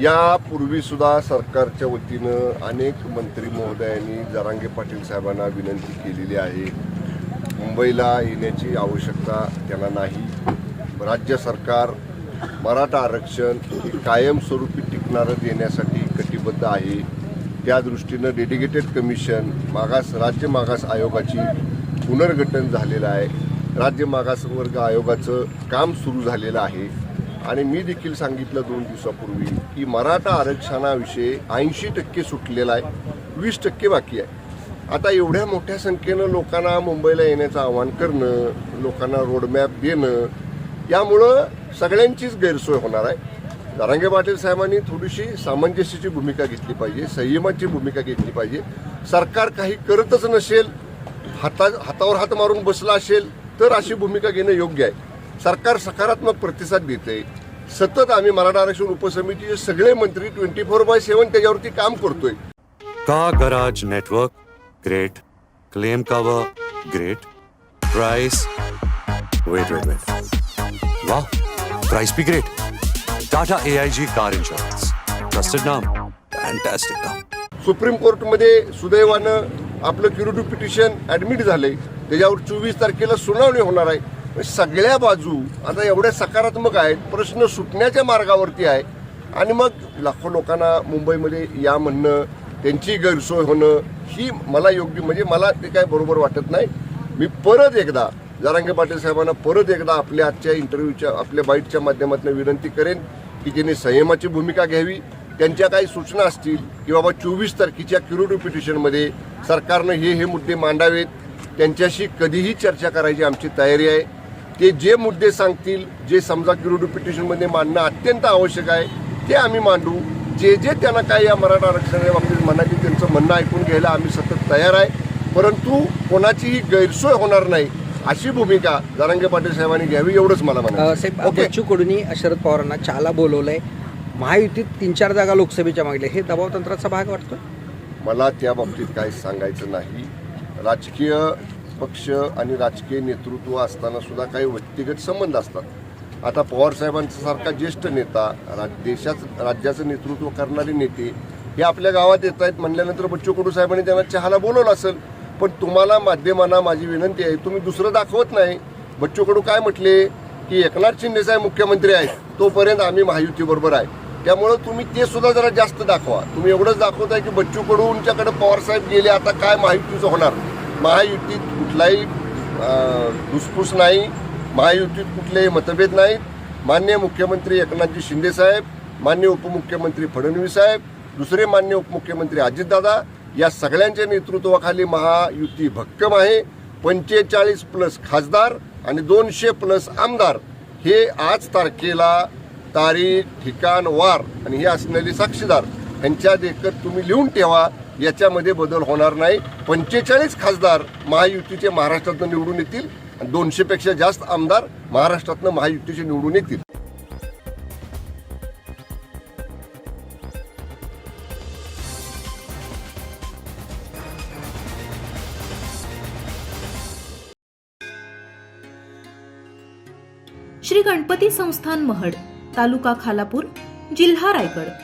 यापूर्वीसुद्धा सरकारच्या वतीनं अनेक मंत्री महोदयांनी जरांगे पाटील साहेबांना विनंती केलेली आहे. मुंबईला येण्याची आवश्यकता त्यांना नाही. राज्य सरकार मराठा आरक्षण हे कायमस्वरूपी टिकणारं देण्यासाठी कटिबद्ध आहे. त्या दृष्टीनं डेडिकेटेड कमिशन मागास राज्य मागास आयोगाची पुनर्गठन झालेलं आहे. राज्य मागासवर्ग आयोगाचं काम सुरू झालेलं आहे. आणि मी देखील सांगितलं दोन दिवसापूर्वी की मराठा आरक्षणाविषयी ऐंशी टक्के सुटलेला आहे वीस टक्के बाकी आहे. आता एवढ्या मोठ्या संख्येनं लोकांना मुंबईला येण्याचं आवाहन करणं लोकांना रोडमॅप देणं यामुळं सगळ्यांचीच गैरसोय होणार आहे. दारांगे पाटील साहेबांनी थोडीशी सामंजस्याची भूमिका घेतली पाहिजे संयमाची भूमिका घेतली पाहिजे. सरकार काही करतच नसेल हाता हातावर हात मारून बसला असेल तर अशी भूमिका घेणं योग्य आहे. सरकार सकारात्मक प्रतिसाद देते सतत आम्ही मराठा आरक्षण उपसमितीचे सगळे मंत्री ट्वेंटी फोर बाय सेव्हन त्याच्यावरती काम करतोय. Car garage network? Great claim cover great price wait wait wait वाह प्राइस भी great Tata A I G car insurance trusted नाम फैंटास्टिक नाम सुप्रीम कोर्टमध्ये सुदैवानं आपलं क्युरिटी पिटिशन ऍडमिट झालंय. त्याच्यावर चोवीस तारखेला सुनावणी होणार आहे. सगळ्या बाजू आता एवढ्या सकारात्मक आहेत प्रश्न सुटण्याच्या मार्गावरती आहे. आणि मग लाखो लोकांना मुंबईमध्ये या म्हणणं त्यांची गैरसोय होणं ही मला योग्य म्हणजे मला ते काय बरोबर वाटत नाही. मी परत एकदा जरांगे पाटील साहेबांना परत एकदा आपल्या आजच्या इंटरव्ह्यूच्या आपल्या बाईटच्या माध्यमातून विनंती करेन की त्यांनी संयमाची भूमिका घ्यावी त्यांच्या काही सूचना असतील की बाबा चोवीस तारखेच्या क्युरिटी पिटिशनमध्ये सरकारनं हे हे मुद्दे मांडावेत त्यांच्याशी कधीही चर्चा करायची आमची तयारी आहे. ते जे मुद्दे सांगतील जे समजा क्युरिटी पिटिशनमध्ये मांडणं अत्यंत आवश्यक आहे ते आम्ही मांडू. जे जे त्यांना काय या मराठा आरक्षणाच्या बाबतीत म्हणायचे त्यांचं म्हणणं ऐकून घ्यायला आम्ही सतत तयार आहे. परंतु कोणाचीही गैरसोय होणार नाही अशी भूमिका जरांगे पाटील साहेबांनी घ्यावी एवढंच मला अ, म्हणायचं साहेब ओके बच्चू कडूंनी शरद पवारांना चाला बोलवलंय. महायुतीत तीन चार जागा लोकसभेच्या मागल्या. हे दबाव तंत्राचा भाग वाटतो मला त्या बाबतीत काही सांगायचं नाही. राजकीय पक्ष आणि राजकीय नेतृत्व असताना सुद्धा काही व्यक्तिगत संबंध असतात. आता पवार साहेबांचा सारखा ज्येष्ठ नेता राज देशाचं राज्याचं नेतृत्व करणारे नेते हे आपल्या गावात येत आहेत. म्हणल्यानंतर बच्चू कडू साहेबांनी त्यांना चहाला बोलवलं असेल. पण तुम्हाला माध्यमांना माझी विनंती आहे तुम्ही दुसरं दाखवत नाही. बच्चू कडू काय म्हटले की एकनाथ शिंदेसाहेब मुख्यमंत्री आहेत तोपर्यंत आम्ही महायुतीबरोबर आहे. त्यामुळं तुम्ही ते सुद्धा जरा जास्त दाखवा. तुम्ही एवढंच दाखवताय की बच्चू कडूंच्याकडे पवार साहेब गेले आता काय महायुतीचं होणार? महायुतीत कुठलाही धुसफूस नाही महायुतीत कुठलेही मतभेद नाहीत. मान्य मुख्यमंत्री एकनाथजी शिंदे साहेब मान्य उपमुख्यमंत्री फडणवीस साहेब दुसरे मान्य उपमुख्यमंत्री अजितदादा या सगळ्यांच्या नेतृत्वाखाली महायुती भक्कम आहे. पंचेचाळीस प्लस खासदार आणि दोनशे प्लस आमदार. हे आज तारखेला तारीख ठिकाण वार आणि हे असलेले साक्षीदार यांच्या देखत तुम्ही लिहून ठेवा. याच्यामध्ये बदल होणार नाही. पंचेचाळीस खासदार महायुतीचे महाराष्ट्रातनं निवडून येतील. आणि जास्त आमदार महाराष्ट्रातनं महायुतीचे निवडून येतील. श्री गणपती संस्थान महड तालुका खालापूर जिल्हा रायगड.